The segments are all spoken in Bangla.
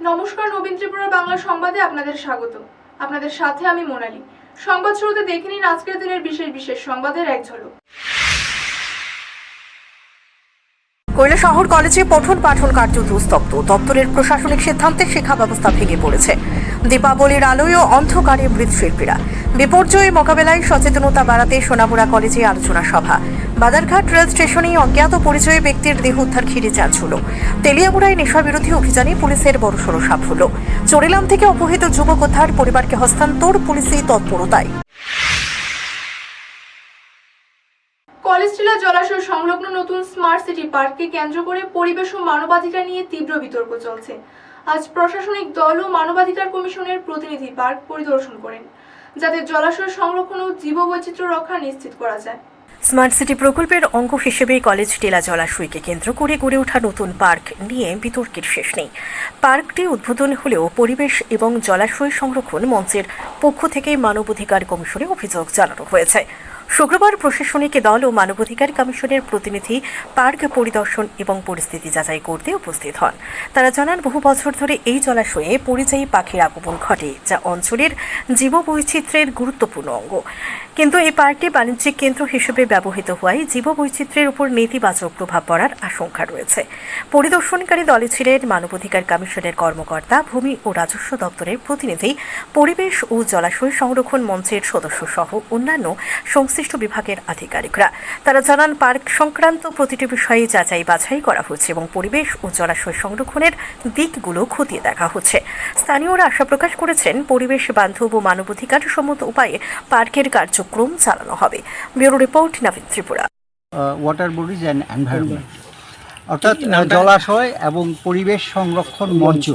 নমস্কার নবীন ত্রিপুরা বাংলা সংবাদে আপনাদের স্বাগত। আপনাদের সাথে আমি মোনালি। সংবাদ শুরুতে দেখে নিন আজকের দিনের বিশেষ বিশেষ সংবাদের এক ঝলক। কৈলা শহর কলেজে পঠন পাঠন কার্য দুস্তব্ধ দপ্তরের প্রশাসনিক সিদ্ধান্তে শিক্ষা ব্যবস্থা ভেঙে পড়েছে। দীপাবলির আলোয় অন্ধকারে মৃৎশিল্পীরা। বিপর্যয় মোকাবেলায় সচেতনতা বাড়াতে সোনামুড়া কলেজে আলোচনা সভা। বাদারঘাট রেল স্টেশনে অজ্ঞাত পরিচয়ী ব্যক্তির দেহ উদ্ধার ঘিরে চাঞ্চল্য তেলিয়ামুড়ায় নেশা বিরোধী অভিযানে পুলিশের বড়সড় সাফল্য। চোরিলাম থেকে অপহৃত যুবক উদ্ধার পরিবারকে হস্তান্তর, পুলিশি তৎপরতায়। কলেজ টিলা জলাশয় সংলগ্ন নতুন স্মার্ট সিটি পার্ককে কেন্দ্র করে পরিবেশ ও মানবাধিকার নিয়ে তীব্র বিতর্ক চলছে। আজ প্রশাসনিক দল ও মানবাধিকার কমিশনের প্রতিনিধি পার্ক পরিদর্শন করেন, যাতে জলাশয় সংরক্ষণ ও জীববৈচিত্র্য রক্ষা নিশ্চিত করা যায়। স্মার্ট সিটি প্রকল্পের অঙ্গ হিসেবে কলেজ টেলা জলাশয়কে কেন্দ্র করে গড়ে ওঠা নতুন পার্ক নিয়ে বিতর্কের শেষ নেই। পার্কটি উদ্বোধন হলেও পরিবেশ এবং জলাশয় সংরক্ষণ মঞ্চের পক্ষ থেকে মানবাধিকার কমিশনে অভিযোগ জানানো হয়েছে। শুক্রবার প্রশাসনিক দল ও মানবাধিকার কমিশনের প্রতিনিধি পার্ক পরিদর্শন এবং পরিস্থিতি যাচাই করতে উপস্থিত হন। তারা জানান, বহু বছর ধরে এই জলাশয়ে পরিযায়ী পাখির আগমন ঘটে, যা অঞ্চলের জীববৈচিত্র্যের গুরুত্বপূর্ণ অঙ্গ। কিন্তু এই পার্কটি বাণিজ্যিক কেন্দ্র হিসেবে ব্যবহৃত হওয়ায় জীববৈচিত্র্যের উপর নেতিবাচক প্রভাব পড়ার আশঙ্কা রয়েছে। পরিদর্শনকারী দলে ছিলেন মানবাধিকার কমিশনের কর্মকর্তা, ভূমি ও রাজস্ব দপ্তরের প্রতিনিধি, পরিবেশ ও জলাশয় সংরক্ষণ মঞ্চের সদস্য সহ অন্যান্য সংশ্লিষ্ট বিভাগের আধিকারিকরা। তারা জানান পার্ক সংক্রান্ত প্রতিটি বিষয়ে যাচাই বাছাই করা হচ্ছে এবং পরিবেশ ও জলাশয় সংরক্ষণের দিকগুলো খতিয়ে দেখা হচ্ছে। স্থানীয়রা আশা প্রকাশ করেছেন পরিবেশ বান্ধব ও মানবাধিকার সম্মত উপায়ে পার্কের কার্যক্রম চালানো হবে। Bureau report Nabin Tripura. Water bodies and environment অর্থাৎ জলাশয় এবং পরিবেশ সংরক্ষণ মঞ্চ।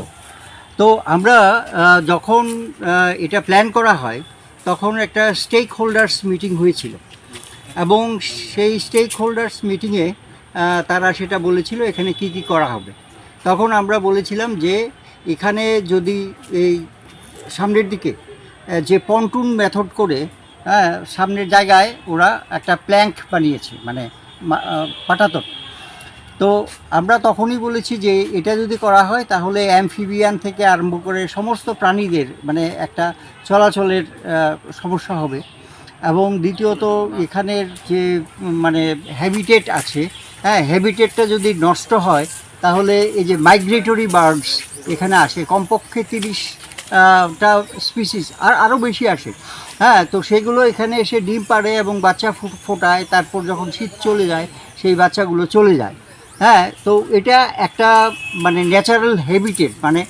তো আমরা আহ, যখন আহ, এটা প্ল্যান করা হয় তখন একটা স্টেক হোল্ডার্স মিটিং হয়েছিল। এবং সেই স্টেক হোল্ডার্স মিটিংয়ে তারা সেটা বলেছিল এখানে কি কি করা হবে। তখন আমরা বলেছিলাম যে, এখানে যদি এই সামনের দিকে যে পন্টুন মেথড করে সামনের জায়গায় ওরা একটা প্ল্যাঙ্ক বানিয়েছে মানে পাটাতন। তো আমরা তখনই বলেছি যে এটা যদি করা হয়, তাহলে অ্যামফিবিয়ান থেকে আরম্ভ করে সমস্ত প্রাণীদের মানে একটা চলাচলের সমস্যা হবে। এবং দ্বিতীয়ত এখানের যে মানে হ্যাবিটেট আছে হ্যাঁ হ্যাবিটেটটা যদি নষ্ট হয়, তাহলে এই যে মাইগ্রেটরি বার্ডস এখানে আসে, কমপক্ষে তিরিশ টা স্পিসিস আর আরও বেশি আসে। হ্যাঁ তো সেগুলো এখানে এসে ডিম পাড়ে এবং বাচ্চা ফোটায়, তারপর যখন শীত চলে যায়, সেই বাচ্চাগুলো চলে যায়। হ্যাঁ তো এটা একটা মানে ন্যাচারাল হ্যাবিটেট মানে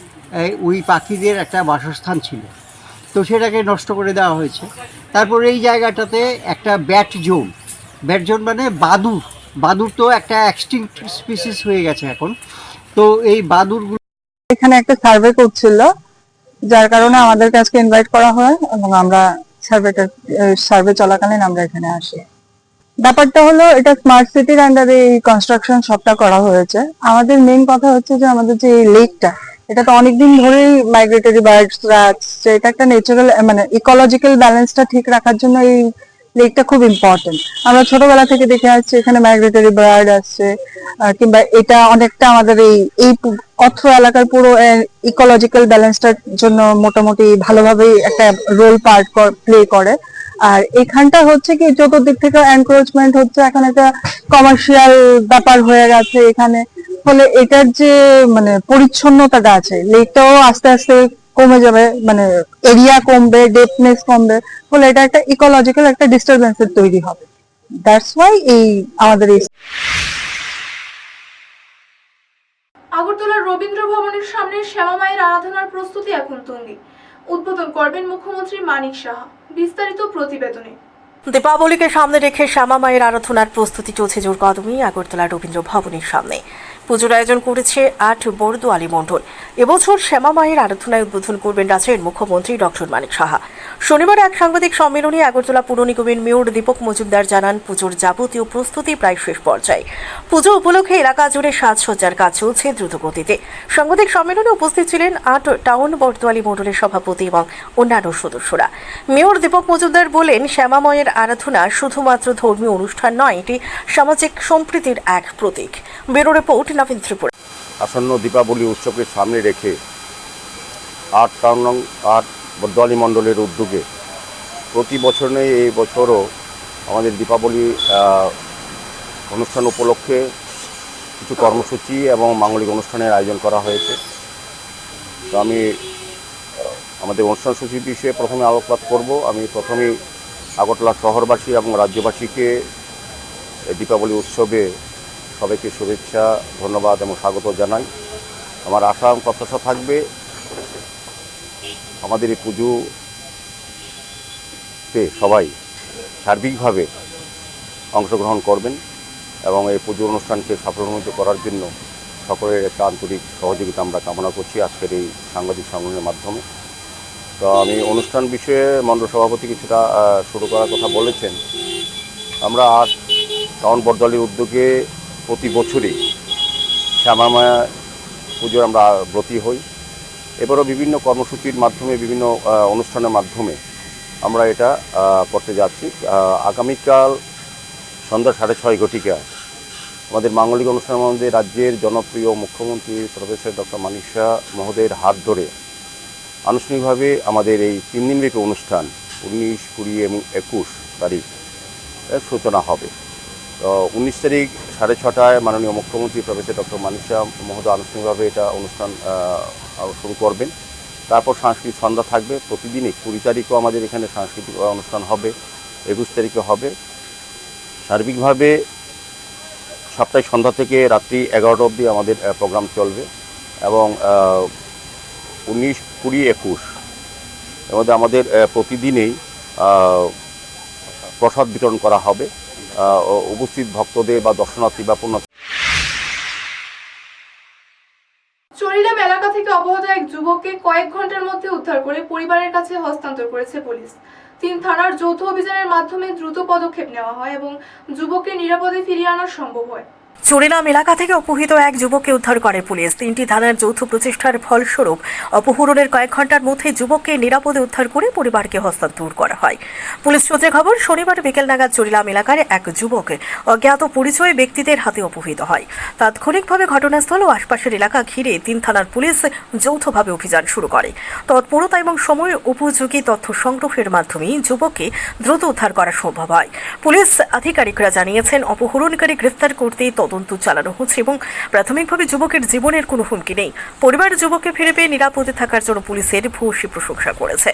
ওই পাখিদের একটা বাসস্থান ছিল। তো সেটাকে নষ্ট করে দেওয়া হয়েছে। তারপর এই জায়গাটাতে একটা ব্যাট জোন ব্যাট জোন মানে বাদুর। বাদুর তো একটা এক্সটিংক্ট স্পিসিস হয়ে গেছে এখন। তো এই বাদুরগুলো এখানে একটা সার্ভে করছিল, যার কারণে আমাদের আজকে ইনভাইট করা হয় এবং আমরা সার্ভেটা সার্ভে চলাকালীন আমরা এখানে আসি। ব্যাপারটা হলো, এটা স্মার্ট সিটির আন্ডারে এই কনস্ট্রাকশন সবটা করা হয়েছে। আমাদের মেন কথা হচ্ছে যে, আমাদের যে লেকটা এটা তো অনেকদিন ধরেই মাইগ্রেটরি বার্ডসরা আসছে এটা একটা ন্যাচারাল মানে ইকোলজিক্যাল ব্যালেন্সটা ঠিক রাখার জন্য এই লেকটা খুব ইম্পর্টেন্ট আমরা ছোটবেলা থেকে দেখে আসছি, এখানে মাইগ্রেটরি বার্ড আসছে কিংবা এটা অনেকটা আমাদের এই এই অত্র এলাকার পুরো ইকোলজিক্যাল ব্যালেন্সটার জন্য মোটামুটি ভালোভাবেই একটা রোল পার্ট প্লে করে। আর এখানটা হচ্ছে কি, চতুর্দিক থেকে এনক্রোচমেন্ট হচ্ছে, এখন একটা কমার্শিয়াল ব্যাপার হয়ে গেছে এখানে। ফলে এটার যে মানে পরিচ্ছন্নতাটা আছে লেকটাও আস্তে আস্তে কমে যাবে মানে এরিয়া কমবে ডেপনেস কমবে, ফলে এটা একটা ইকোলজিক্যাল একটা ডিস্টারবেন্সের তৈরি হবে। দ্যাটস ওয়াই এই আমাদের এই আগরতলার রবীন্দ্র ভবনের সামনে শ্যামা মায়ের আরাধনার প্রস্তুতি এখন তুঙ্গে উদ্বোধন করবেন মুখ্যমন্ত্রী মানিক সাহা। বিস্তারিত প্রতিবেদনে। দীপাবলিকে সামনে রেখে শ্যামা মায়ের আরাধনার প্রস্তুতি চলছে জোর কদমে আগরতলা রবীন্দ্র ভবনের সামনে। পুজোর আয়োজন করেছে আট বরদোয়ালি মণ্ডল। এবছর শ্যামা মায়ের আরাধনায় উদ্বোধন করবেন রাজ্যের মুখ্যমন্ত্রী ডক্টর মানিক সাহা। শনিবার এক সাংবাদিক সম্মেলনে আগরতলা পুর নিগমের মেয়র দীপক মজুমদার জানান, পুজোর যাবতীয় প্রস্তুতি প্রায় শেষ পর্যায়ে। পুজো উপলক্ষে এলাকা জুড়ে সাজসজ্জার কাজ চলছে দ্রুত গতিতে সাংবাদিক সম্মেলনে উপস্থিত ছিলেন আট টাউন বরদোয়ালি মণ্ডলের সভাপতি এবং অন্যান্য সদস্যরা। মেয়র দীপক মজুমদার বলেন, শ্যামাময়ের আরাধনা শুধুমাত্র ধর্মীয় অনুষ্ঠান নয়, এটি সামাজিক সম্প্রীতির এক প্রতীক। Bureau report, Nabin Tripura. আসন্ন দীপাবলি উৎসবকে সামনে রেখে আট টাউন আট বদ্দালি মণ্ডলের উদ্যোগে প্রতি বছর নেই, এই বছরও আমাদের দীপাবলি অনুষ্ঠান উপলক্ষে কিছু কর্মসূচি এবং মাঙ্গলিক অনুষ্ঠানের আয়োজন করা হয়েছে। তো আমি আমাদের অনুষ্ঠান সূচি বিষয়ে প্রথমে আলোকপাত করব। আমি প্রথমেই আগরতলা শহরবাসী এবং রাজ্যবাসীকে দীপাবলি উৎসবে সবাইকে শুভেচ্ছা, ধন্যবাদ এবং স্বাগত জানাই। আমার আশা প্রত্যাশা থাকবে আমাদের এই পুজোতে সবাই সার্বিকভাবে অংশগ্রহণ করবেন এবং এই পুজো অনুষ্ঠানকে সাফল্যমণ্ডিত করার জন্য সকলের একটা আন্তরিক সহযোগিতা আমরা কামনা করছি আজকের এই সাংবাদিক সম্মেলনের মাধ্যমে। তো আমি অনুষ্ঠান বিষয়ে মণ্ডল সভাপতি কিছুটা শুরু করার কথা বলেছেন। আমরা আজ টাউন বরদলের উদ্যোগে প্রতি বছরই শ্যামামায়া পুজোর আমরা ব্রতী হই। এবারও বিভিন্ন কর্মসূচির মাধ্যমে, বিভিন্ন অনুষ্ঠানের মাধ্যমে আমরা এটা করতে যাচ্ছি। আগামীকাল সন্ধ্যা সাড়ে ছয় ঘটিকায় আমাদের মাঙ্গলিক অনুষ্ঠানের মধ্যে রাজ্যের জনপ্রিয় মুখ্যমন্ত্রী প্রফেসর ডক্টর শাহ মহোদয়ের হাত ধরে আনুষ্ঠানিকভাবে আমাদের এই তিন দিনব্যাপী অনুষ্ঠান উনিশ কুড়ি এবং একুশ তারিখ সূচনা হবে। উনিশ তারিখ সাড়ে ছটায় মাননীয় মুখ্যমন্ত্রী প্রফেসর ডক্টর মানিক শাহ মহোদয় আনুষ্ঠানিকভাবে এটা অনুষ্ঠান শুরু করবেন। তারপর সাংস্কৃতিক সন্ধ্যা থাকবে। প্রতিদিনই কুড়ি তারিখও আমাদের এখানে সাংস্কৃতিক অনুষ্ঠান হবে, একুশ তারিখে হবে। সার্বিকভাবে সপ্তাহে সন্ধ্যা থেকে রাত্রি এগারোটা অবধি আমাদের প্রোগ্রাম চলবে এবং উনিশ কুড়ি একুশ এর মধ্যে আমাদের প্রতিদিনেই প্রসাদ বিতরণ করা হবে। উপস্থিত ভক্তদের বা দর্শনার্থী বা পূর্ণ চরিলাম এলাকা থেকে অবহত এক যুবককে কয়েক ঘণ্টার মধ্যে উদ্ধার করে পরিবারের কাছে হস্তান্তর করেছে পুলিশ। তিন থানার যৌথ অভিযানের মাধ্যমে দ্রুত পদক্ষেপ নেওয়া হয় এবং যুবককে নিরাপদে ফিরিয়ে আনা সম্ভব হয়। চুরিলাম এলাকা থেকে অপহৃত এক যুবককে উদ্ধার করে পুলিশ। তিনটি থানার যৌথ প্রচেষ্টার ফলস্বরূপ অপহরণের কয়েক ঘণ্টার মধ্যে যুবককে নিরাপদে উদ্ধার করে পরিবারকে হস্তান্তর করা হয়। পুলিশ সূত্রে খবর, শনিবার বিকেল নাগাদ চুরিলাম এলাকার এক যুবক অজ্ঞাত পরিচয় ব্যক্তিদের হাতে অপহৃত হয়। তাৎক্ষণিকভাবে ঘটনাস্থল ও আশপাশের এলাকা ঘিরে তিন থানার পুলিশ যৌথভাবে অভিযান শুরু করে। তৎপরতা এবং সময়ের উপযোগী তথ্য সংগ্রহের মাধ্যমে যুবককে দ্রুত উদ্ধার করা সম্ভব হয়। পুলিশ আধিকারিকরা জানিয়েছেন, অপহরণকারী গ্রেফতার করতে তদন্ত চালানো হচ্ছে এবং প্রাথমিকভাবে যুবকের জীবনের কোনো হুমকি নেই। পরিবার যুবককে ফিরে পেয়ে নিরাপদে থাকার জন্য পুলিশের ভূয়সী প্রশংসা করেছে।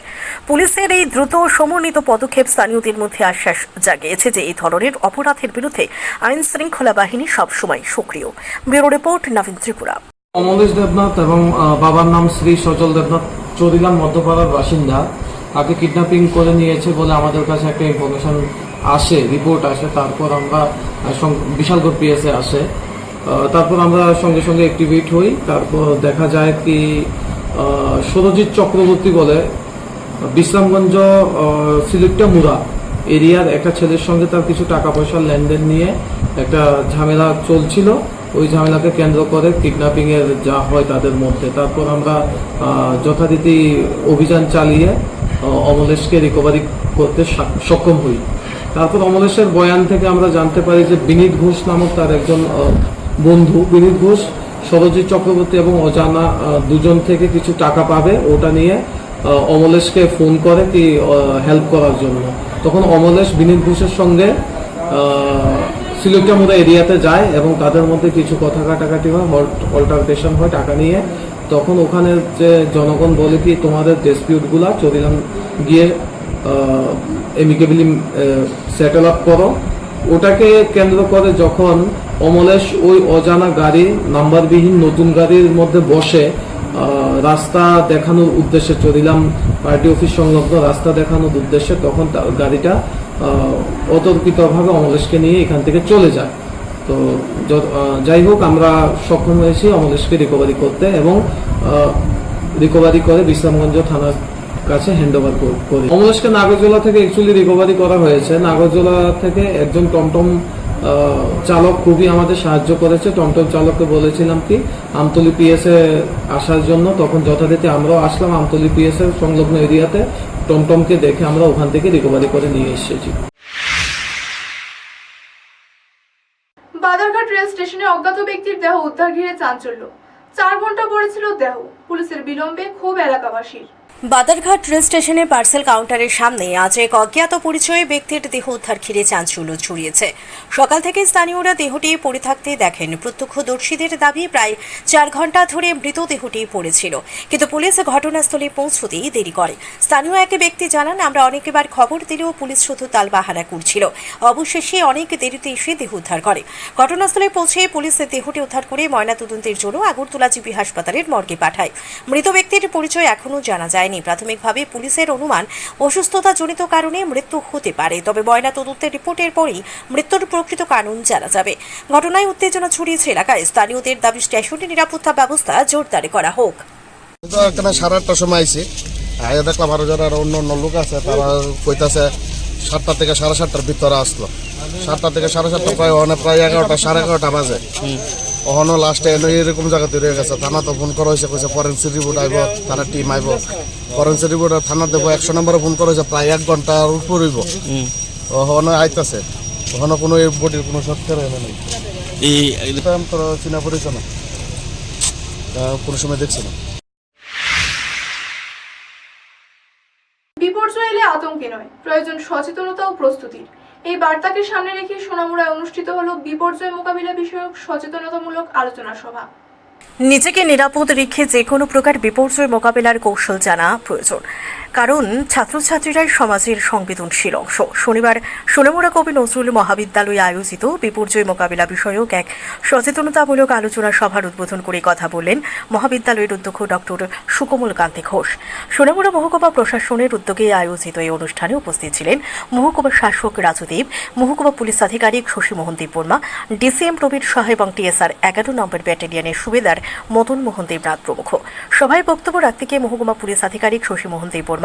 পুলিশের এই দ্রুত সমন্বিত পদক্ষেপ স্থানীয়দের মধ্যে আশ্বাস জাগিয়েছে যে এই ধরনের অপরাধের বিরুদ্ধে আইন শৃঙ্খলা বাহিনী সবসময় সক্রিয়। Bureau report, Nabin Tripura. Amalesh Debnath এবং বাবার নাম শ্রী সচল দেবনাথ। চৌরিলাম মধ্যপাড়ার বাসিন্দা। তাকে কিডন্যাপিং করে নিয়েছে বলে আমাদের কাছে একটা ইনফরমেশন আসে রিপোর্ট আসে, তারপর আমরা বিশালগড় পিএসএ আসে। তারপর আমরা সঙ্গে সঙ্গে অ্যাক্টিভেট হই। তারপর দেখা যায় কি সুরজিৎ চক্রবর্তী বলে, বিশ্রামগঞ্জ সিলেক্টা মুরা এরিয়ার একটা ছেলের সঙ্গে তার কিছু টাকা পয়সার লেনদেন নিয়ে একটা ঝামেলা চলছিল। ওই ঝামেলাকে কেন্দ্র করে কিডন্যাপিং এর যা হয় তাদের মধ্যে। তারপর আমরা যথারীতি অভিযান চালিয়ে অমলেশকে রিকভারি করতে সক্ষম হই। তারপর অমলেশের বয়ান থেকে আমরা জানতে পারি যে বিনীত ঘোষ নামক তার একজন বন্ধু, বিনীত ঘোষ, সরজিৎ চক্রবর্তী এবং অজানা দুজন থেকে কিছু টাকা পাবে, ওটা নিয়ে অমলেশকে ফোন করে কি হেল্প করার জন্য। তখন অমলেশ বিনীত ঘোষের সঙ্গে সিলেক্টামুরা এরিয়াতে যায় এবং তাদের মধ্যে কিছু কথা কাটাকাটি হয় অল্টারটেশন হয় টাকা নিয়ে। তখন ওখানে যে জনগণ বলে কি, তোমাদের ডিসপিউটগুলা চরিলাম গিয়ে এমিকেবলি সেটেল আপ করো। ওটাকে কেন্দ্র করে যখন অমলেশ ওই অজানা গাড়ি, নাম্বারবিহীন নতুন গাড়ির মধ্যে বসে রাস্তা দেখানোর উদ্দেশ্যে চলিলাম, পার্টি অফিস সংলগ্ন রাস্তা দেখানোর উদ্দেশ্যে, তখন গাড়িটা অতর্কিতভাবে অমলেশকে নিয়ে এখান থেকে চলে যায়। তো যাই হোক, আমরা সক্ষম হয়েছি অমলেশকে রিকভারি করতে এবং রিকভারি করে বিশ্রামগঞ্জ থানার কাছে হ্যান্ড ওভার করি। অমলেশকে নাগরজোলা থেকে অ্যাকচুয়ালি রিকভারি করা হয়েছে। নাগরজোলা থেকে একজন টমটম চালক খুবই আমাদের সাহায্য করেছে। টমটম চালককে বলেছিলাম কি, আমতলি পিএসএ আসার জন্য তখন যথারীতি আমরাও আসলাম আমতলি পিএসএ সংলগ্ন এরিয়াতে। টমটমকে দেখে আমরা ওখান থেকে রিকভারি করে নিয়ে এসেছি। বাদারঘাট রেল স্টেশনে অজ্ঞাত ব্যক্তির দেহ উদ্ধার ঘিরে চাঞ্চল্য। চার ঘণ্টা পড়েছিল দেহ। পুলিশের বিলম্বে ক্ষোভ এলাকাবাসীর। বাদারঘাট রেল স্টেশনে পার্সেল কাউন্টারের সামনে আজ এক অজ্ঞাত পরিচয়ে ব্যক্তির দেহ উদ্ধার ঘিরে চাঞ্চল্য ছড়িয়েছে। সকাল থেকে স্থানীয়রা দেহটি পড়ে থাকতে দেখেন। প্রত্যক্ষদর্শীদের দাবি, প্রায় চার ঘণ্টা ধরে মৃতদেহটি পড়েছিল। কিন্তু পুলিশ ঘটনাস্থলে পৌঁছতেই দেরি করে। স্থানীয় এক ব্যক্তি জানান, আমরা অনেকবার খবর দিলেও পুলিশ শুধু তালবাহানা করছিল। অবশেষে অনেক দেরিতে এসে দেহ উদ্ধার করে। ঘটনাস্থলে পৌঁছে পুলিশ দেহটি উদ্ধার করে ময়নাতদন্তের জন্য আগরতলা জিবি হাসপাতালের মর্গে পাঠায়। মৃত ব্যক্তির পরিচয় এখনও জানা যায়নি প্রাথমিকভাবে পুলিশের অনুমান অসুস্থতাজনিত কারণে মৃত্যু হতে পারে। তবে ময়না তদন্তের রিপোর্টের পরই মৃত্যুর প্রকৃত কারণ জানা যাবে। ঘটনায় উত্তেজনা ছড়িয়েছে এলাকায়। স্থানীয়দের দাবি, স্টেশনে নিরাপত্তা ব্যবস্থা জোরদার করা হোক। এখানে সাড়ে আটটার সময় আইসি দেখলাম আরও যারা অন্য অন্য লোক আছে, তারা কইতাছে সাতটা থেকে সাড়ে সাতটার ভিতরে আসলো। সাতটা থেকে সাড়ে সাতটা প্রায় ওখানে প্রায় এগারোটা সাড়ে এগারোটা বাজে। ওখানে লাস্টে এনে এরকম জায়গা তৈরি হয়ে গেছে। থানা তো ফোন করা হয়েছে কইছে ফরেন্সিক রিপোর্ট আইব তারা টিম আইব। ফরেন্সিক রিপোর্ট থানা দেবো একশো নম্বরে ফোন করা হয়েছে প্রায় এক ঘণ্টার উপর হইব। ওখানে আইতাছে। ওখানে কোনো বডির কোনো সত্যের এনে নেই। আমি চিনা পরিচয় না। কোনো সময় দেখছি না। প্রয়োজন সচেতনতা ও প্রস্তুতির এই বার্তাকে সামনে রেখে সোনামুড়ায় অনুষ্ঠিত হলো বিপর্যয় মোকাবিলা বিষয়ক সচেতনতামূলক আলোচনা সভা। নিজেকে নিরাপদ রেখে যে কোনো প্রকার বিপর্যয় মোকাবেলার কৌশল জানা প্রয়োজন। কারণ ছাত্রছাত্রীরাই সমাজের সংবেদনশীল অংশ। শনিবার সোনামুড়া কবি নজরুল মহাবিদ্যালয়ে আয়োজিত বিপর্যয় মোকাবিলা বিষয়ক এক সচেতনতামূলক আলোচনা সভার উদ্বোধন করে কথা বললেন মহাবিদ্যালয়ের অধ্যক্ষ ডক্টর সুকমল কান্তি ঘোষ। সোনামুড়া মহকুমা প্রশাসনের উদ্যোগে আয়োজিত এই অনুষ্ঠানে উপস্থিত ছিলেন মহকুমা শাসক রাজুদেব, মহকুমা পুলিশ আধিকারিক শশীমোহন দেববর্মা ডিসিএম প্রবীর শাহ এবং টিএসআর এগারো নম্বর ব্যাটালিয়নের সুবেদার মদন মোহন দেবনাথ প্রমুখ। সভায় বক্তব্য রাখতে গিয়ে মহকুমা পুলিশ আধিকারিক শশীমোহন দেববর্মা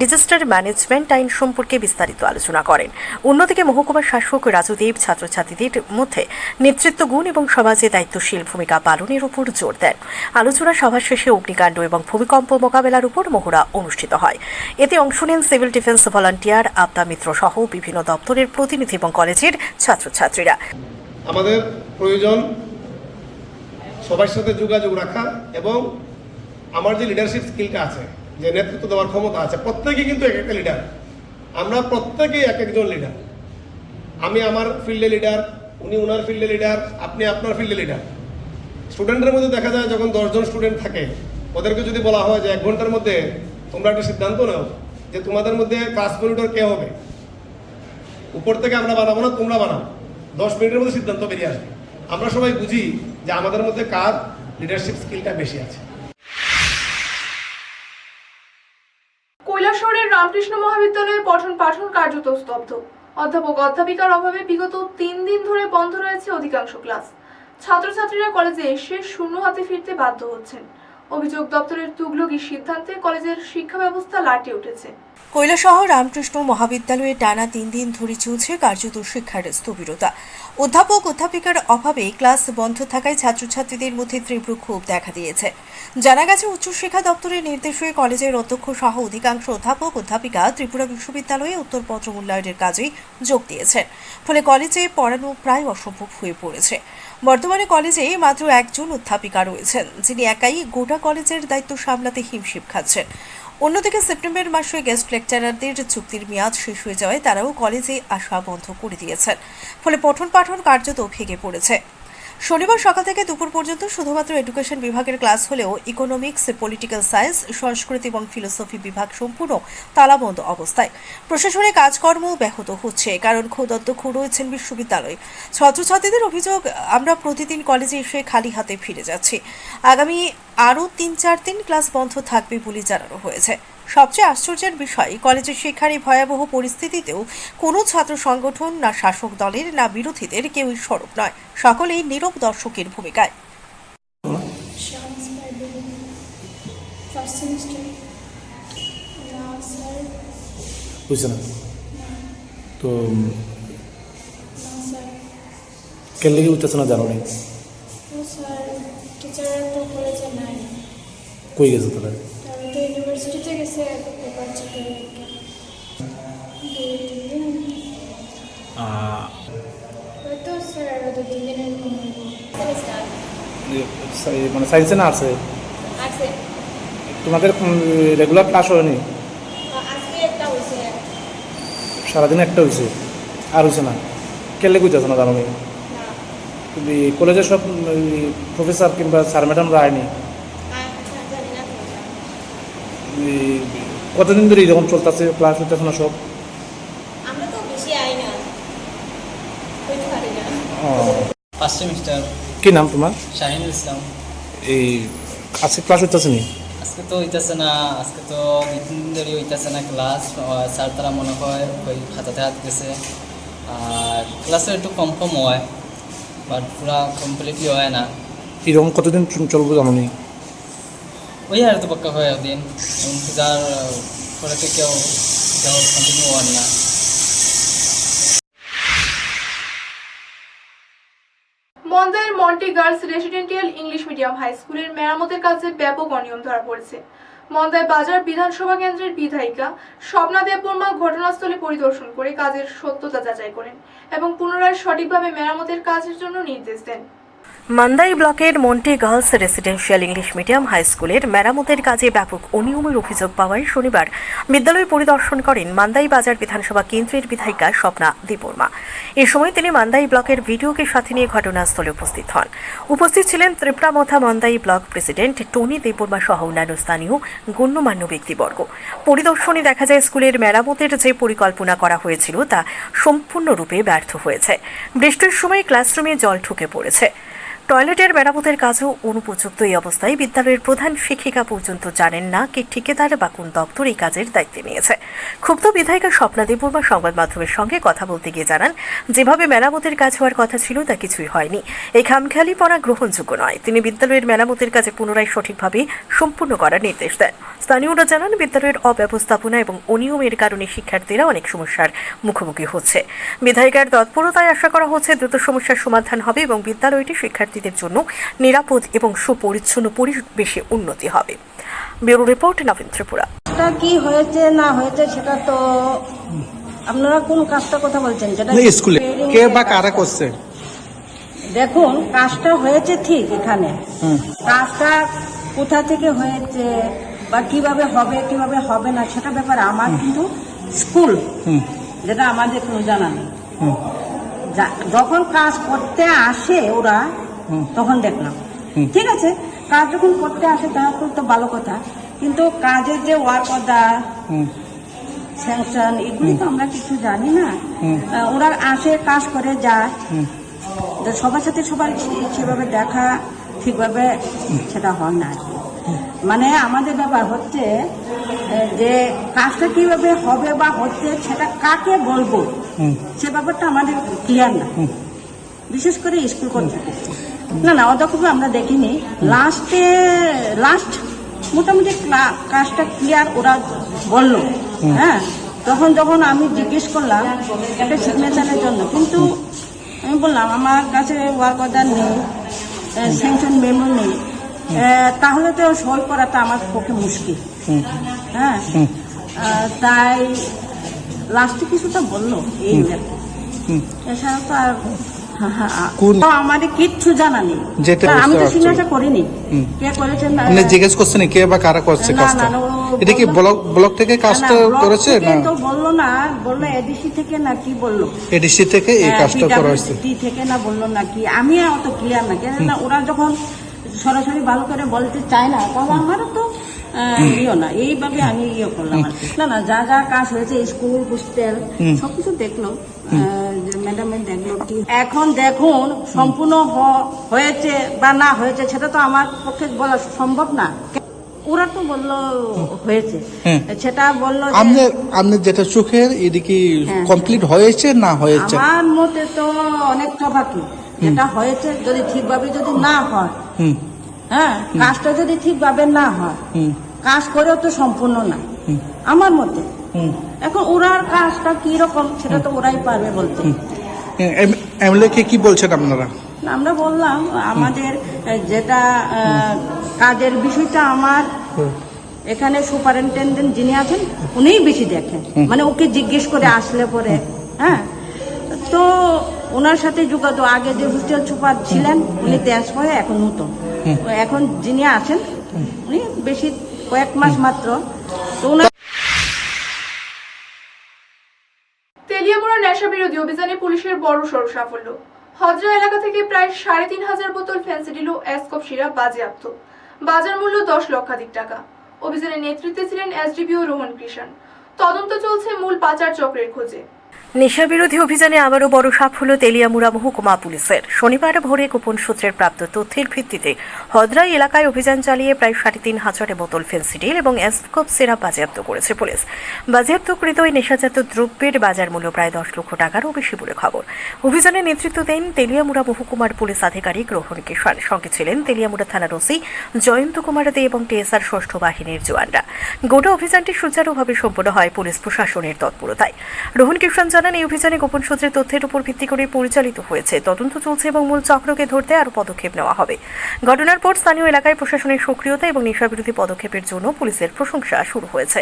ডিজাস্টার ম্যানেজমেন্ট আইন সম্পর্কে বিস্তারিত আলোচনা করেন। অন্যদিকে মহকুমা শাসক রাজুদেব ছাত্রছাত্রীদের মধ্যে নেতৃত্ব গুণ এবং সমাজে দায়িত্বশীল ভূমিকা পালনের উপর জোর দেন। আলোচনা সভা শেষে অগ্নিকাণ্ড এবং ভূমিকম্প মোকাবেলার উপর মহড়া অনুষ্ঠিত হয়। এতে অংশ নেন civil defence volunteer Aapda Mitra সহ বিভিন্ন দপ্তরের প্রতিনিধি এবং কলেজের ছাত্রছাত্রীরা। আমাদের প্রয়োজন সবার সাথে যোগাযোগ রাখা এবং আমার যে লিডারশিপ স্কিলটা আছে যে নেতৃত্ব দেওয়ার ক্ষমতা আছে, প্রত্যেকেই কিন্তু এক একটা লিডার আমরা প্রত্যেকেই এক একজন লিডার আমি আমার ফিল্ডে লিডার উনি উনার ফিল্ডে লিডার আপনি আপনার ফিল্ডে লিডার স্টুডেন্টের মধ্যে দেখা যায় যখন দশজন স্টুডেন্ট থাকে, ওদেরকে যদি বলা হয় যে এক ঘণ্টার মধ্যে তোমরা একটা সিদ্ধান্ত নাও যে তোমাদের মধ্যে ক্লাস মনিটর কে হবে। উপর থেকে আমরা বানাবো না, তোমরা বানাও। দশ মিনিটের মধ্যে সিদ্ধান্ত বেরিয়ে আসবে। আমরা সবাই বুঝি যে আমাদের মধ্যে কার লিডারশিপ স্কিলটা বেশি আছে। রামকৃষ্ণ মহাবিদ্যালয়ে পঠন পাঠন কার্যত স্তব্ধ। অধ্যাপক অধ্যাপিকার অভাবে বিগত তিন দিন ধরে বন্ধ রয়েছে অধিকাংশ ক্লাস। ছাত্রছাত্রীরা কলেজে এসে শূন্য হাতে ফিরতে বাধ্য হচ্ছেন। অভিযোগ দপ্তরের তুগলকি সিদ্ধান্তে কলেজের শিক্ষা ব্যবস্থা লাটে উঠেছে। কৈলাসহর রামকৃষ্ণ মহাবিদ্যালয়ে টানা তিন দিন ধরে চলছে কার্যত শিক্ষার স্থবিরতা। অধ্যাপক অধ্যাপিকার অভাবে ক্লাস বন্ধ থাকায় ছাত্রছাত্রীদের মধ্যে তীব্র ক্ষোভ দেখা দিয়েছে। জানা গেছে, উচ্চশিক্ষা দপ্তরের নির্দেশে কলেজের অধ্যক্ষ সহ অধিকাংশ অধ্যাপক, অধ্যাপিকা ত্রিপুরা বিশ্ববিদ্যালয়ে উত্তরপত্র মূল্যায়নের কাজে যোগ দিয়েছেন। ফলে কলেজে পড়ানো প্রায় অসম্ভব হয়ে পড়েছে। বর্তমানে কলেজে মাত্র একজন অধ্যাপিকা রয়েছেন, যিনি একাই গোটা কলেজের দায়িত্ব সামলাতে হিমশিম খাচ্ছেন। অন্যদিকে সেপ্টেম্বর মাসে গেস্ট লেকচারারদের চুক্তির মেয়াদ শেষ হয়ে যাওয়ায় তারাও কলেজে আসা বন্ধ করে দিয়েছেন। ফলে পঠন পাঠন কার্যত ভেঙে পড়েছে। শনিবার সকাল থেকে দুপুর পর্যন্ত শুধুমাত্র এডুকেশন বিভাগের ক্লাস হলেও ইকোনমিক্স, পলিটিক্যাল সায়েন্স, সংস্কৃতি এবং ফিলোসফি বিভাগ সম্পূর্ণ তালাবন্ধ অবস্থায়। প্রশাসনের কাজকর্ম ব্যাহত হচ্ছে কারণ অধ্যক্ষ রয়েছেন বিশ্ববিদ্যালয়। ছাত্রছাত্রীদের অভিযোগ, আমরা প্রতিদিন কলেজে এসে খালি হাতে ফিরে যাচ্ছি। আগামী আরও তিন চার দিন ক্লাস বন্ধ থাকবে বলে জানানো হয়েছে। সবচেয়ে আশ্চর্যের বিষয় কলেজের শিক্ষার এই ভয়াবহ পরিস্থিতিতেও কোনো ছাত্র সংগঠন না শাসক দলের না বিরোধীদের কেউই সরব নয়। সকলেই নীরব দর্শকের ভূমিকায়। বুঝছে না তো কেন লেগে উঠতেছে না জানো নেই ও স্যার টিচার তো কলেজে নাই। কই গেছে তাহলে? মানে সায়েন্সে না আছে তোমাদের রেগুলার ক্লাস হয়নি? সারাদিন একটা হয়েছে আর হয়েছে না। কেলে কইতেছে না জানো নি? কিন্তু এই কলেজে সব প্রফেসর কিংবা স্যার ম্যাডামরা আয়নি কতদিন ধরে যখন চলতেছে ক্লাস হইতেছে না সব? আমরা তো বেশি আই না। ফার্স্ট সেমিস্টার কি নাম তোমার? শাহিনুল ইসলাম। এই আজকে ক্লাস হইতেছে নি? আজকে তো হইতেছে না আজকে তো দুই তিন দিন ধরে হইতেছে না ক্লাস স্যার তারা মনে হয় ওই খাতাতে হাত গেছে আর ক্লাসে একটু কম কম হয় বাট পুরা কমপ্লিটলি হয় না। এরকম কতদিন চলবে জানো নি? ওই আর তো পক্কা হয় এবং পূজার পরে থেকেও এটাও কন্টিনিউ হয় না। মন্দায়ের Monti girls residential English medium high স্কুলের মেরামতের কাজে ব্যাপক অনিয়ম ধরা পড়েছে। মন্দায় বাজার বিধানসভা কেন্দ্রের বিধায়িকা স্বপ্না দেববর্মা ঘটনাস্থলে পরিদর্শন করে কাজের সত্যতা যাচাই করেন এবং পুনরায় সঠিকভাবে মেরামতের কাজের জন্য নির্দেশ দেন। মান্দাই ব্লকের Monti girls residential English medium high স্কুলের মেরামতের কাজে ব্যাপক অনিয়মের অভিযোগ পাওয়ায় শনিবার বিদ্যালয় পরিদর্শন করেন মান্দাই বাজার বিধানসভা কেন্দ্রের বিধায়িকা স্বপ্না দেববর্মা। এ সময় তিনি মান্দাই ব্লকের ভিডিওকে সাথে নিয়ে ঘটনাস্থলে উপস্থিত হন। উপস্থিত ছিলেন Tipra Motha Mandai block president Tony Debbarma সহ অন্যান্য স্থানীয় গণ্যমান্য ব্যক্তিবর্গ। পরিদর্শনে দেখা যায়, স্কুলের মেরামতের যে পরিকল্পনা করা হয়েছিল তা সম্পূর্ণরূপে ব্যর্থ হয়েছে। বৃষ্টির সময় ক্লাসরুমে জল ঢুকে পড়েছে। টয়লেটের মেরামতের কাজও অনুপযুক্ত এই অবস্থায় বিদ্যালয়ের প্রধান শিক্ষিকা পর্যন্ত জানেন না কে ঠিকাদার বা কোন দপ্তর এই কাজের দায়িত্বে নিয়েছে। ক্ষুব্ধ বিধায়িকা স্বপ্না দেববর্মা সংবাদ মাধ্যমের সঙ্গে কথা বলতে গিয়ে জানান, যেভাবে মেরামতের কাজ হওয়ার কথা ছিল তা কিছুই হয়নি। এই খামখেয়ালি পড়া গ্রহণযোগ্য নয়। তিনি বিদ্যালয়ের মেরামতের কাজে পুনরায় সঠিকভাবে সম্পূর্ণ করার নির্দেশ দেন। স্থানীয়রা জানান, বিদ্যালয়ের অব্যবস্থাপনা এবং অনিয়মের কারণে শিক্ষার্থীরা অনেক সমস্যার মুখোমুখি হচ্ছে। বিধায়িকার তৎপরতায় আশা করা হচ্ছে দ্রুত সমস্যার সমাধান হবে এবং বিদ্যালয়টি শিক্ষার্থীদের জন্য নিরাপদ এবং সুপরিচ্ছন্ন পরিবেশে উন্নতি হবে। Bureau report Nabin Tripura. কি হয়েছে না হয়েছে সেটা তো আপনারা কোন কাজটা কথা বলছেন? যেটা স্কুলে। কে বা কারা করছে? দেখুন কাজটা হয়েছে ঠিক এখানে। কাজটা কোথা থেকে হয়েছে বা কীভাবে হবে কীভাবে হবে না সেটা ব্যাপারে আমার কিন্তু স্কুল। যেটা আমাদের কোনো জানা নেই। যখন কাজ করতে আসে ওরা তখন দেখলাম। ঠিক আছে কাজ যখন করতে আসে তাহলে তো ভালো কথা কিন্তু কাজের যে ওয়ার্ক অর্ডার স্যাংশন এগুলি তো আমরা কিছু জানি না। ওরা আসে কাজ করে যায়। সবার সাথে সবার সেভাবে দেখা ঠিকভাবে সেটা হয় না মানে আমাদের ব্যাপার হচ্ছে যে কাজটা কীভাবে হবে বা হচ্ছে সেটা কাকে বলব? সে ব্যাপারটা আমাদের ক্লিয়ার না। বিশেষ করে স্কুল কর্তৃপক্ষ। না না অতক্ষণ আমরা দেখিনি। লাস্টে লাস্ট মোটামুটি কাজটা ক্লিয়ার ওরা বলল। হ্যাঁ তখন যখন আমি জিজ্ঞেস করলাম একটা সিগনেচারের জন্য কিন্তু আমি বললাম আমার কাছে ওয়ার্ক অর্ডার নেই স্যাংশন মেমো নেই তাহলে তো সই করাটা আমার পক্ষে মুশকিল। হ্যাঁ তাই লাস্টে কিছুটা বলল এই এছাড়া তো আর কোন- আমাদের কিচ্ছু জানা নেই। যেটা আমি তো পারছি। করিনি। কে করেছেন না- জিজ্ঞেস করছেন কে বা কারা করছে কাজটা না, না, ও এটা কি ব্লক ব্লক থেকে কাজটা করেছে না? তো বলল না বলল এডিসি থেকে না কি বলল? এডিসি থেকে এই কাজটা করা হয়েছে। থেকে না বলল না কি? আমি অত ক্লিয়ার না কেন না ওরা যখন সরাসরি ভালো করে বলতে চায় না তাহলে আমারও তো ইয়ে না। এইভাবে আমি ইয়ে করলাম না না যা যা কাজ হয়েছে স্কুল হোস্টেল সবকিছু দেখল। ম্যাডামের দেখল কি এখন দেখুন সম্পূর্ণ হয়েছে বা না হয়েছে সেটা তো আমার পক্ষে বলা সম্ভব না। ওরা তো বলল হয়েছে। সেটা বলল আপনি আপনি যেটা চোখের এদিকে। কমপ্লিট হয়েছে না হয়েছে? আমার মতে তো অনেকটা বাকি যেটা হয়েছে যদি ঠিকভাবে যদি না হয় হ্যাঁ কাজটা যদি ঠিকভাবে না হয় কাজ করেও তো সম্পূর্ণ না। আমার মতে। এখন ওরার কাজটা কি রকম সেটা তো ওরাই পারবে বলতে। এমএলএ কি বলছেন আপনারা? আমরা বললাম আমাদের যেটা কাজের বিষয়টা আমার এখানে সুপারিনটেন্ডেন্ট যিনি আছেন উনিই বেশি দেখেন। মানে ওকে জিজ্ঞেস করে আসলে পরে হ্যাঁ? তো ওনার সাথে যোগাযোগ আগে যে হোস্টেল সুপার ছিলেন উনি দেশ হয়ে এখন নতুন এখন যিনি আছেন উনি বেশি কয়েক মাস মাত্র। তো ওনার নেশা বিরোধী অভিযানে পুলিশের বড় সড় সাফল্য। হজরা এলাকা থেকে প্রায় সাড়ে তিন হাজার বোতল ফেন্সিডিল ও এসকপ সিরাপ বাজেয়াপ্ত। বাজার মূল্য দশ লক্ষাধিক টাকা। অভিযানের নেতৃত্বে ছিলেন এসডিপিও রোহন কৃষণ। তদন্ত চলছে মূল পাচার চক্রের খোঁজে। নেশা বিরোধী অভিযানে আবারও বড় সাফল্য তেলিয়ামুড়া মহকুমা পুলিশের। শনিবার ভোরে গোপন সূত্রের প্রাপ্ত তথ্যের ভিত্তিতে হদ্রাই এলাকায় অভিযান চালিয়ে প্রায় সাড়ে তিন হাজার বোতল ফেন্সিডিল এবং অ্যাসকোপ সিরাপ বাজেয়াপ্ত করেছে পুলিশ। বাজেয়াপ্তকৃত ওই নেশাজাত দ্রব্যের বাজার মূল্য প্রায় দশ লক্ষ টাকারও বেশি বলে খবর। অভিযানে নেতৃত্ব দেন তেলিয়ামুড়া মহকুমার পুলিশ আধিকারিক রোহন কিষান সঙ্গে ছিলেন তেলিয়ামুড়া থানার ওসি জয়ন্ত কুমার দে এবং টিএসআর ষষ্ঠ বাহিনীর জওয়ানরা। গোটা অভিযানটি সুচারুভাবে সম্পন্ন হয় পুলিশ প্রশাসনের তৎপরতায়। রোহন কিষান জানান এই অভিযানে গোপন সূত্রের তথ্যের উপর ভিত্তি করে পরিচালিত হয়েছে তদন্ত চলছে এবং মূল চক্রকে ধরতে আরও পদক্ষেপ নেওয়া হবে ঘটনার পর স্থানীয় এলাকায় প্রশাসনের সক্রিয়তা এবং নেশাবিরোধী পদক্ষেপের জন্য পুলিশের প্রশংসা শুরু হয়েছে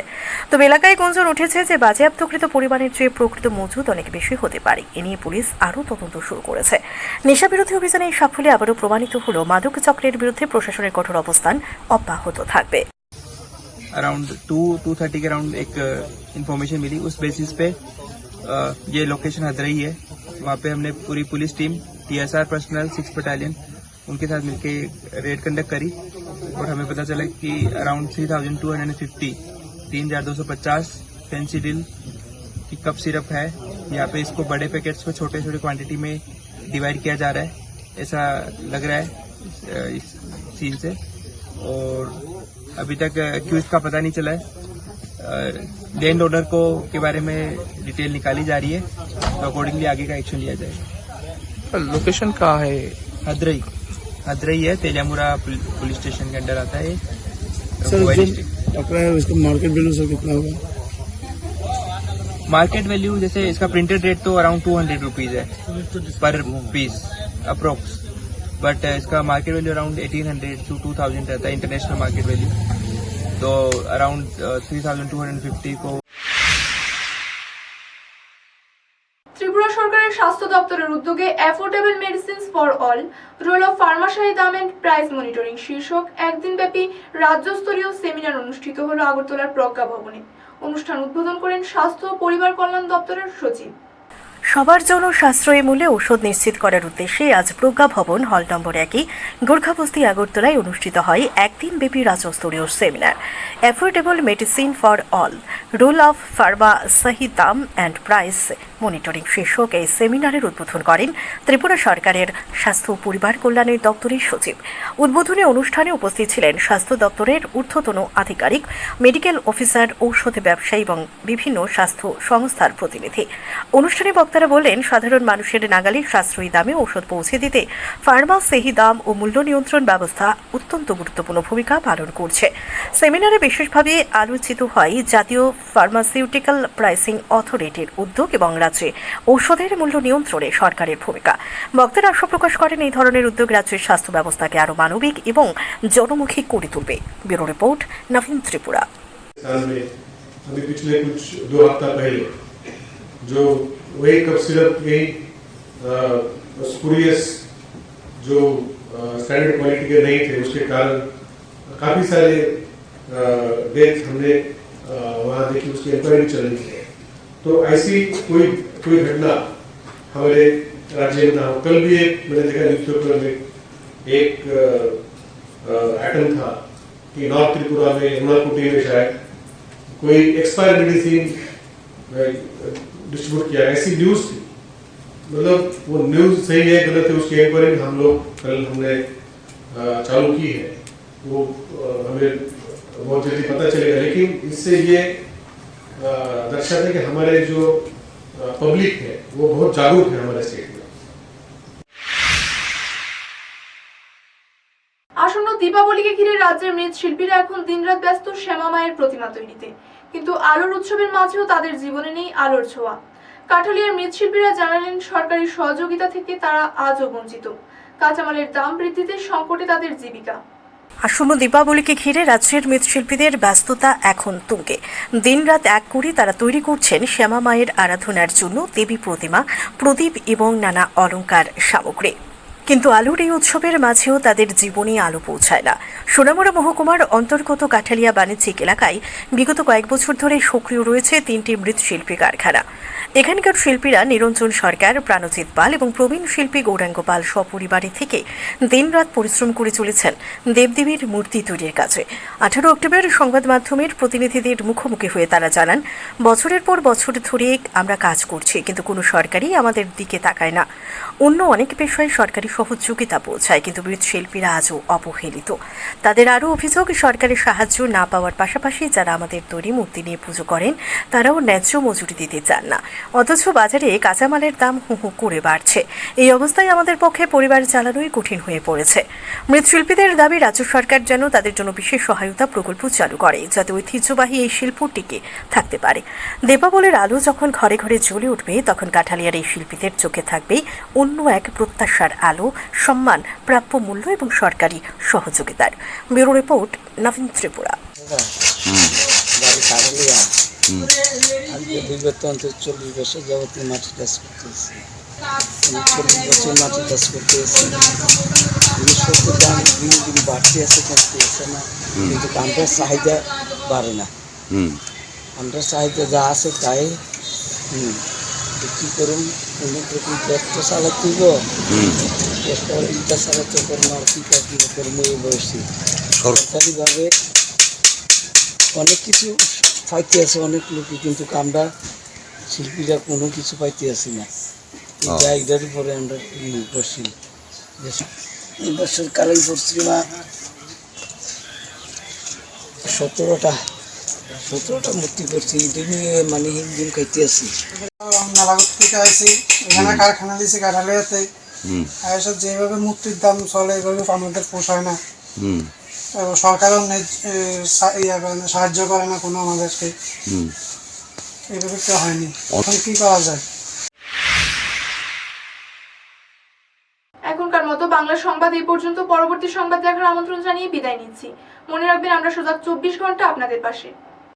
তবে এলাকায় গুঞ্জন উঠেছে যে বাজেয়াপ্তকৃত পরিমাণের চেয়ে প্রকৃত মজুদ অনেক বেশি হতে পারে এ নিয়ে পুলিশ আরও তদন্ত শুরু করেছে নেশাবিরোধী অভিযানে এই সাফল্যে আবারও প্রমাণিত হল মাদক চক্রের বিরুদ্ধে প্রশাসনের কঠোর অবস্থান অব্যাহত থাকবে अराउंड टू टू थर्टी के अराउंड एक इन्फॉर्मेशन मिली उस बेसिस पे अ, ये लोकेशन हदरई है। वहाँ पे हमने पूरी police team TSR personnel six battalion उनके साथ मिलके रेड कंडक्ट करी और हमें पता चला कि around three thousand two hundred fifty तीन हज़ार दो सौ पचास पेंसिडिल की कप सिरप है। यहाँ पे इसको बड़े पैकेट्स में छोटे छोटे क्वांटिटी में डिवाइड किया जा रहा है। ऐसा लग रहा है इस- सीन से। और अभी तक एक्यूज का पता नहीं चला है। लैंड ओनर को के बारे में डिटेल निकाली जा रही है तो अकॉर्डिंगली आगे का एक्शन लिया जाएगा। लोकेशन कहाँ है? हदरई हदरई है पुल- पुलिस स्टेशन के अंडर आता है। सर मोबाइल जो स्टेशन। पकड़ा है उसका मार्केट वैल्यू सर कितना होगा? मार्केट वैल्यू जैसे इसका प्रिंटेड रेट तो अराउंड टू हंड्रेड रुपीज़ है पर पीस अप्रोक्स बट इसका market value around eighteen hundred to two thousand रहता है इंटरनेशनल मार्केट वैल्यू तो around three thousand two hundred fifty को ত্রিপুরা সরকারের স্বাস্থ্য দপ্তরের উদ্যোগে affordable medicines for all role of pharmacy দাম অ্যান্ড প্রাইস মনিটরিং শীর্ষক একদিনব্যাপী রাজ্যস্তরীয় সেমিনার অনুষ্ঠিত হলো আগরতলার প্রজ্ঞা ভবনে অনুষ্ঠান উদ্বোধন করেন স্বাস্থ্য ও পরিবার কল্যাণ দপ্তরের সচিব সবার জন্য সাশ্রয়ী মূল্যে ওষুধ নিশ্চিত করার উদ্দেশ্যে আজ প্রজ্ঞা ভবন হল নম্বর একই গোর্খাবস্তি আগরতলায় অনুষ্ঠিত হয় একদিন ব্যাপী রাজ্যস্তরীয় seminar. Affordable medicine for all role of pharma Sahi Daam and price monitoring শীর্ষক এই সেমিনারের উদ্বোধন করেন ত্রিপুরা সরকারের স্বাস্থ্য পরিবার কল্যাণের দপ্তরের সচিব। উদ্বোধনী অনুষ্ঠানে উপস্থিত ছিলেন স্বাস্থ্য দপ্তরের ঊর্ধ্বতন আধিকারিক, মেডিকেল অফিসার, ঔষধ ব্যবসায়ী এবং বিভিন্ন স্বাস্থ্য সংস্থার প্রতিনিধি। অনুষ্ঠানে বক্তারা বললেন, সাধারণ মানুষের নাগালে সাশ্রয়ী দামে ঔষধ পৌঁছে দিতে ফার্মা সেহি দাম ও মূল্য নিয়ন্ত্রণ ব্যবস্থা অত্যন্ত গুরুত্বপূর্ণ ভূমিকা পালন করছে। সেমিনারে বিশেষভাবে আলোচিত হয় জাতীয় ফার্মাসিউটিক্যাল প্রাইসিং অথরিটির উদ্যোগ এবং রাজ্যে ঔষধের মূল্য নিয়ন্ত্রণে সরকারের ভূমিকা বক্তারা আশা প্রকাশ করেন এই ধরনের উদ্যোগ রাজ্যের স্বাস্থ্য ব্যবস্থাকে আরও মানবিক এবং জনমুখী করে তুলবে ব্যুরো রিপোর্ট নবীন ত্রিপুরা साल में अभी पिछले कुछ दो हफ्ता पहले जो वही कप सिरप यही स्पूरियस जो स्टैंडर्ड क्वालिटी के नहीं थे उसके कारण काफी सारे डेथ हमने अ, वहाँ देखी उसकी इंक्वायरी चल रही है तो ऐसी कोई कोई घटना हमारे राज्य में ना कल भी एक, मैंने देखा न्यूज़पेपर में एक आइटम था कि नॉर्थ त्रिपुरा में यमुनाकुटी में शायद कोई एक्सपायर मेडिसिन डिस्ट्रीब्यूट किया। ऐसी न्यूज़ थी। मतलब वो न्यूज़ सही है, गलत है, उसकी इंक्वायरी हम लोग कल हमने चालू की है। वो हमें बहुत जल्दी पता चलेगा। लेकिन इससे ये दर्शाता है कि हमारे जो पब्लिक है वो बहुत जागरूक है हमारे स्टेट में আসন্ন দীপাবলিকে ঘিরে রাজ্যের মৃৎশিল্পীরা এখন দিনরাত ব্যস্ত শ্যামা মায়ের প্রতিমা তৈরিতে কিন্তু আলোর উৎসবের মাঝেও তাদের জীবনে নেই আলোর ছোঁয়া কাঠালিয়ার মৃৎশিল্পীরা জানালেন সরকারি সহযোগিতা থেকে তারা আজও বঞ্চিত কাঁচামালের দাম বৃদ্ধিতে সংকটে তাদের জীবিকা আসন্ন দীপাবলিকে ঘিরে রাজ্যের মৃৎশিল্পীদের ব্যস্ততা এখন তুঙ্গে। দিনরাত এক করে তারা তৈরি করছেন শ্যামা মায়ের আরাধনার জন্য দেবী প্রতিমা, প্রদীপ এবং নানা অলংকার সামগ্রী। কিন্তু আলোর এই উৎসবের মাঝেও তাদের জীবনে আলো পৌঁছায় না। সোনামুড়া মহকুমার অন্তর্গত কাঠালিয়া বাণিজ্যিক এলাকায় বিগত কয়েক বছর ধরে সক্রিয় রয়েছে তিনটি মৃৎশিল্পী কারখানা। এখানকার শিল্পীরা নিরঞ্জন সরকার, প্রাণজিৎ পাল এবং প্রবীণ শিল্পী গৌরাঙ্গ পাল সপরিবারে থেকে দিনরাত পরিশ্রম করে চলেছেন দেবদেবীর মূর্তি তৈরির কাজে। আঠারো অক্টোবর সংবাদ মাধ্যমের প্রতিনিধিদের মুখোমুখি হয়ে তারা জানান, বছরের পর বছর ধরে আমরা কাজ করছি, কিন্তু কোনো সরকারই আমাদের দিকে তাকায় না। অন্য অনেক পেশায় সরকারি সহযোগিতা পৌঁছায়, কিন্তু মৃৎশিল্পীরা আজও অবহেলিত। তাদের আরও অভিযোগ, সরকারের সাহায্য না পাওয়ার পাশাপাশি যারা আমাদের তৈরি মূর্তি নিয়ে পুজো করেন, তারাও ন্যায্য মজুরি দিতে চান না। অথচ বাজারে কাঁচামালের দাম হু হু করে বাড়ছে। এই অবস্থায় আমাদের পক্ষে পরিবার চালানোই কঠিন হয়ে পড়েছে। মৃৎশিল্পীদের দাবি, রাজ্য সরকার যেন তাদের জন্য বিশেষ সহায়তা প্রকল্প চালু করে, যাতে ঐতিহ্যবাহী এই শিল্প টিকে থাকতে পারে। দীপাবলির আলো যখন ঘরে ঘরে জ্বলে উঠবে, তখন কাঠালিয়ার এই শিল্পীদের চোখে থাকবে অন্য এক প্রত্যাশার আলো সম্মান প্রাপ্য মূল্য এবং সরকারি সহযোগিতার। Bureau report Nabin Tripura. বিগত চল্লিশ বছর যাবতীয় মাটি চাষ করতেছি চল্লিশ বছর মাটি চাষ করতে এসে জিনিসপত্রের দাম দিন দিন বাড়তে আছে কমতে আছে না কিন্তু আমরা চাহিদা বাড়ে না আমরা চাহিদা যা আছে তাই হুম, কী করুন অনেক রকম ব্যস্ত চালাতে গো একটা ইটা চালাতে করব আর কী কী করব এই বয়সে। সরকারিভাবে অনেক কিছু পাইতে আছে অনেক লোকে কিন্তু আমরা শিল্পীরা কোনো কিছু পাইতে আছি না। এটার উপরে আমরা নির্ভরশীল যে এবছর কালাই পশ্চিমা সতেরোটা সতেরোটা মূর্তি করছি এটা নিয়ে মানে দিন খাইতে আছি। নালাগত থেকে আইসি এখানে কারখানা দিয়েছি কাঠালিয়াতে এসব যেভাবে মূর্তির দাম চলে এভাবে আমাদের পোষায় না। সরকারও ইয়া করে না সাহায্য করে না কোনো আমাদেরকে। এইভাবে কেউ হয়নি। এখন কি করা যায়? এখনকার মতো বাংলা সংবাদ এই পর্যন্ত। পরবর্তী সংবাদ দেখার আমন্ত্রণ জানিয়ে বিদায় নিচ্ছি। মনে রাখবেন আমরা সোজা চব্বিশ ঘণ্টা আপনাদের পাশে।